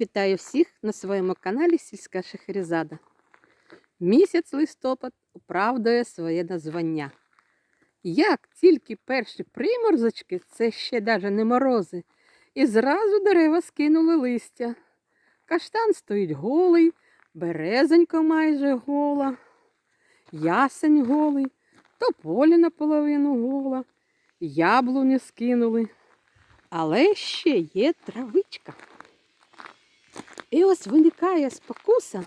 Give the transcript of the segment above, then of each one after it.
Вітаю всіх на своєму каналі Сільська Шахерезада. Місяць листопад оправдує своє названня. Як тільки перші приморзочки, це ще навіть не морози, і зразу дерева скинули листя. Каштан стоїть голий, березонька майже гола, ясень голий, тополі наполовину гола, яблуню скинули. Але ще є травичка. І ось виникає спокуса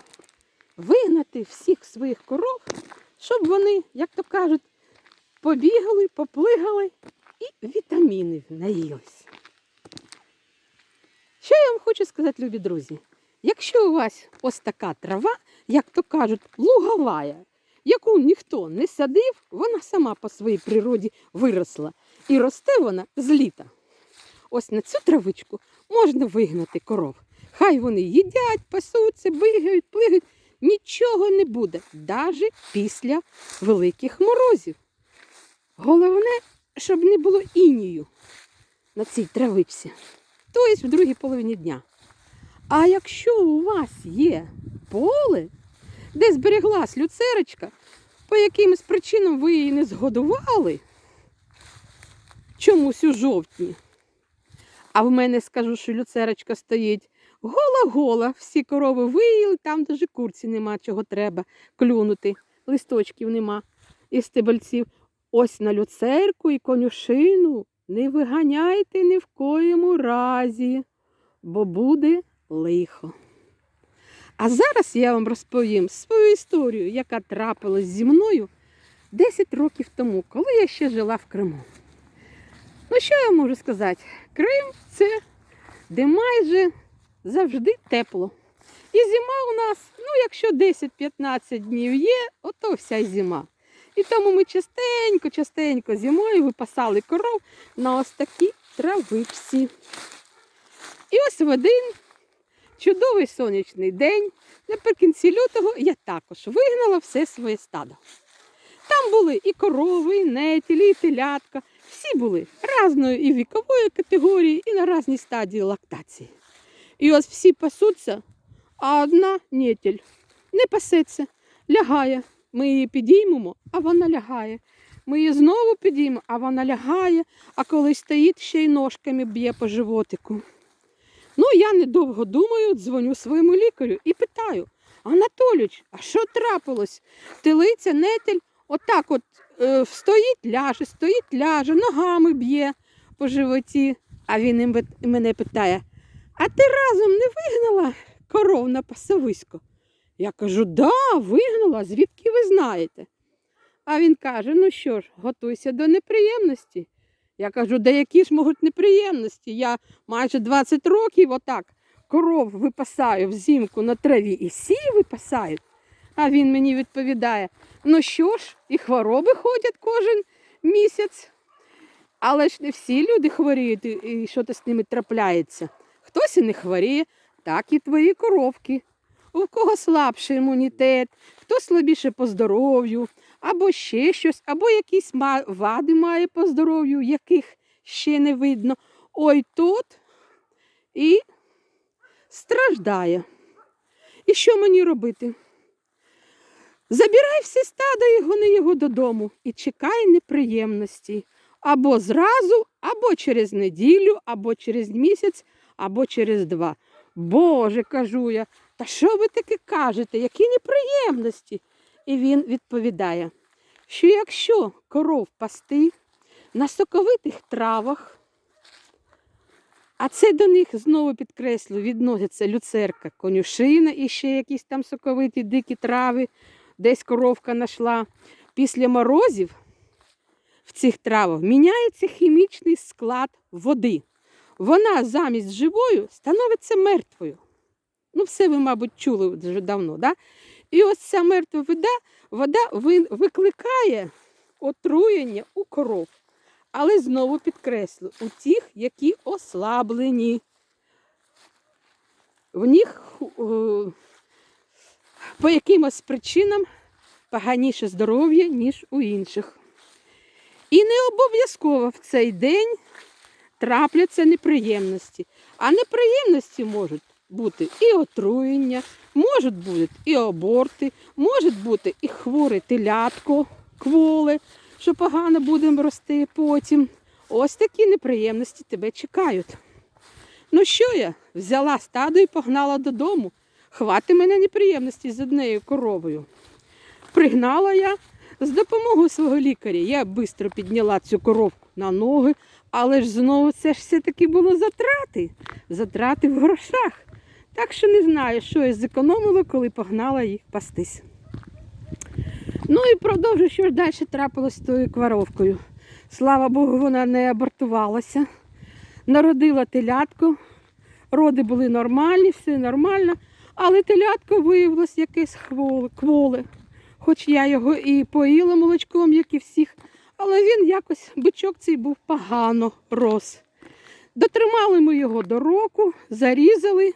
вигнати всіх своїх коров, щоб вони, як то кажуть, побігали, поплигали і вітаміни наїлись. Що я вам хочу сказати, любі друзі? Якщо у вас ось така трава, як то кажуть, луговая, яку ніхто не садив, вона сама по своїй природі виросла. І росте вона з літа. Ось на цю травичку можна вигнати коров. Хай вони їдять, пасуться, бигають, плигають. Нічого не буде, навіть після великих морозів. Головне, щоб не було інію на цій травичці, тобто в другій половині дня. А якщо у вас є поле, де збереглась люцерочка, по якимось причинам ви її не згодували, чомусь у жовтні, а в мене скажу, що люцерочка стоїть гола-гола, всі корови виїли, там даже курці нема, чого треба клюнути, листочків нема і стебельців. Ось на люцерку і конюшину не виганяйте ні в коєму разі, бо буде лихо. А зараз я вам розповім свою історію, яка трапилась зі мною 10 років тому, коли я ще жила в Криму. Ну, що я можу сказати? Крим це де майже завжди тепло. І зима у нас, ну, якщо 10-15 днів є, ото вся зима. І тому ми частенько, частенько зимою випасали коров на ось такі травичці. І ось в один чудовий сонячний день, наприкінці лютого, я також вигнала все своє стадо. Там були і корови, і нетілі, і телятка. Всі були різної і вікової категорії, і на різній стадії лактації. І ось всі пасуться, а одна нетіль не пасеться, лягає. Ми її підіймемо, а вона лягає. Ми її знову підіймемо, а вона лягає, а коли стоїть, ще й ножками б'є по животику. Ну, я недовго думаю, дзвоню своєму лікарю і питаю: Анатоліч, а що трапилось? Телиця, нетель, отак от е, стоїть, ляже, стоїть, ляже, ногами б'є по животі. А він мене питає: а ти разом не вигнала коров на пасовисько? Я кажу, да, вигнала, звідки ви знаєте? А він каже: ну що ж, готуйся до неприємності. Я кажу, да які ж можуть неприємності? Я майже 20 років отак коров випасаю взимку на траві і сі випасають. А він мені відповідає: ну що ж, і хвороби ходять кожен місяць. Але ж не всі люди хворіють, і що то з ними трапляється. Хтось і не хворіє, так і твої коровки. У кого слабший імунітет, хто слабіше по здоров'ю, або ще щось, або якісь вади має по здоров'ю, яких ще не видно. Ой тут і страждає. І що мені робити? Забирай всі стада і гони його додому і чекай неприємності. Або зразу, або через неділю, або через місяць, або через два. Боже, кажу я, та що ви таке кажете? Які неприємності? І він відповідає, що якщо коров пасти на соковитих травах, а це до них знову підкреслю, відноситься люцерка, конюшина і ще якісь там соковиті дикі трави, десь коровка знайшла. Після морозів в цих травах міняється хімічний склад води. Вона замість живою становиться мертвою. Ну, все ви, мабуть, чули вже давно. Да? І ось ця мертва вода, вода викликає отруєння у коров. Але знову підкреслю, у тих, які ослаблені. В них е, по якимось причинам поганіше здоров'я, ніж у інших. І не обов'язково в цей день трапляться неприємності. А неприємності можуть бути і отруєння, можуть бути і аборти, може бути і хворе телятко, кволе, що погано будемо рости потім. Ось такі неприємності тебе чекають. Ну що я? Взяла стадо і погнала додому. Хвати мене неприємності з однією коровою. Пригнала я з допомогою свого лікаря. Я швидко підняла цю коровку на ноги, але ж знову це ж все-таки було затрати. Затрати в грошах. Так що не знаю, що я зекономила, коли погнала їх пастись. Ну і продовжу, що ж далі трапилось з тою коровкою. Слава Богу, вона не абортувалася. Народила телятко, роди були нормальні, все нормально, але телятко виявилось якесь хволе, кволе. Хоч я його і поїла молочком, як і всіх, але він якось, бичок цей був погано рос. Дотримали ми його до року, зарізали.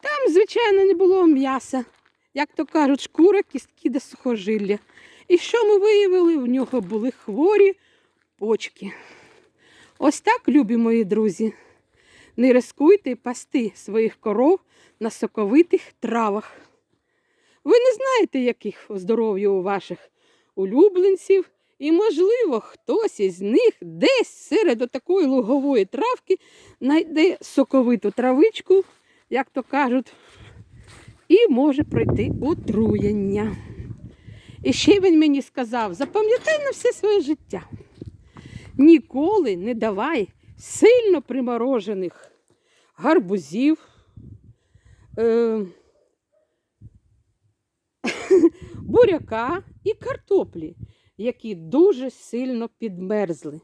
Там, звичайно, не було м'яса, як то кажуть, шкура, кістки та сухожилля. І що ми виявили? В нього були хворі почки. Ось так, любі мої друзі. Не рискуйте пасти своїх коров на соковитих травах. Ви не знаєте, яких здоров'я у ваших улюбленців, і, можливо, хтось із них десь серед такої лугової травки знайде соковиту травичку, як то кажуть, і може пройти отруєння. І ще він мені сказав: запам'ятай на все своє життя. Ніколи не давай сильно приморожених гарбузів, е, буряка і картоплі, які дуже сильно підмерзли.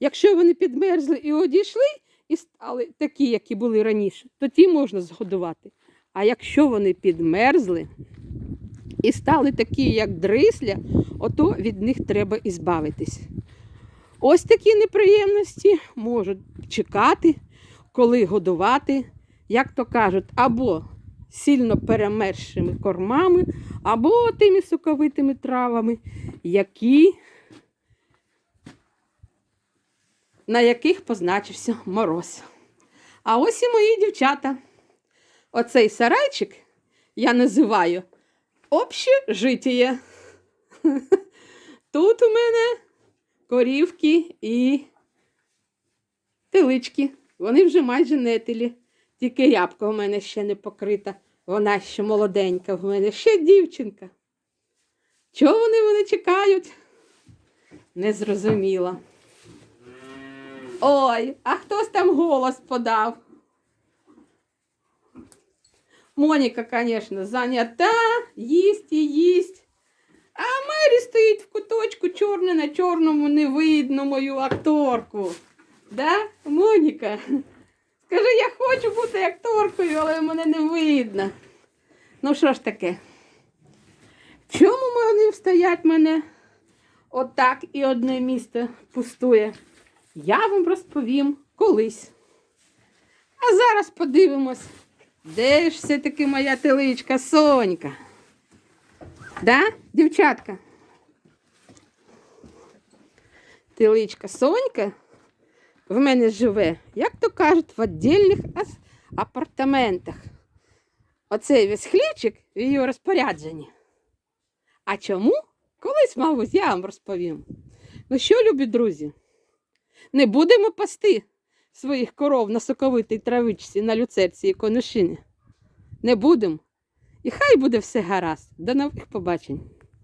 Якщо вони підмерзли і одійшли, і стали такі, які були раніше, то ті можна згодувати. А якщо вони підмерзли і стали такі, як дрисля, ото від них треба ізбавитись. Ось такі неприємності можуть чекати, коли годувати, як то кажуть, або сильно перемершими кормами, або тими соковитими травами, які, на яких позначився мороз. А ось і мої дівчата. Оцей сарайчик я називаю общежитіє. Тут у мене корівки і телички. Вони вже майже нетелі. Тільки рябка в мене ще не покрита. Вона ще молоденька, в мене ще дівчинка. Чого вони вони чекають? Не зрозуміла. Ой, а хтось там голос подав. Моніка, звісно, зайнята, їсть і їсть. А Мері стоїть в куточку чорне на чорному, не видно мою акторку. Да, Моніка? Скажи, я хочу бути акторкою, але мене не видно. Ну що ж таке? Чому вони стоять мене отак і одне місце пустує? Я вам розповім колись. А зараз подивимось, де ж все-таки моя теличка Сонька. Да, дівчатка? Теличка Сонька в мене живе, як то кажуть, в віддільних апартаментах. Оцей весь хлібчик в її розпорядженні. А чому? Колись, мабуть, я вам розповім. Ну що, любі друзі, не будемо пасти своїх коров на соковитій травичці, на люцерці і конюшині. Не будемо. І хай буде все гаразд. До нових побачень.